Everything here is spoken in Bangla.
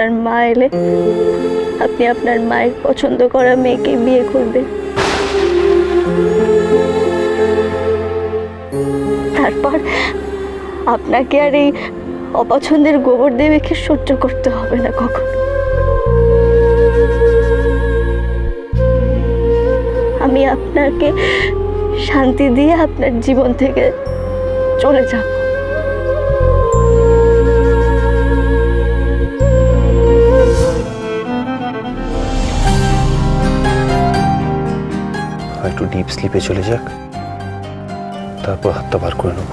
আপনার মা এলে আপনি আপনার মায়ের পছন্দ করা মেয়েকে বিয়ে করবেন। তারপর আপনাকে আর এই অপছন্দের গোবর দেবীকে সহ্য করতে হবে না কখন। আমি আপনাকে শান্তি দিয়ে আপনার জীবন থেকে চলে যাব। একটু ডিপ স্লিপে চলে যাক। তারপর হাতটা বার করে নেব।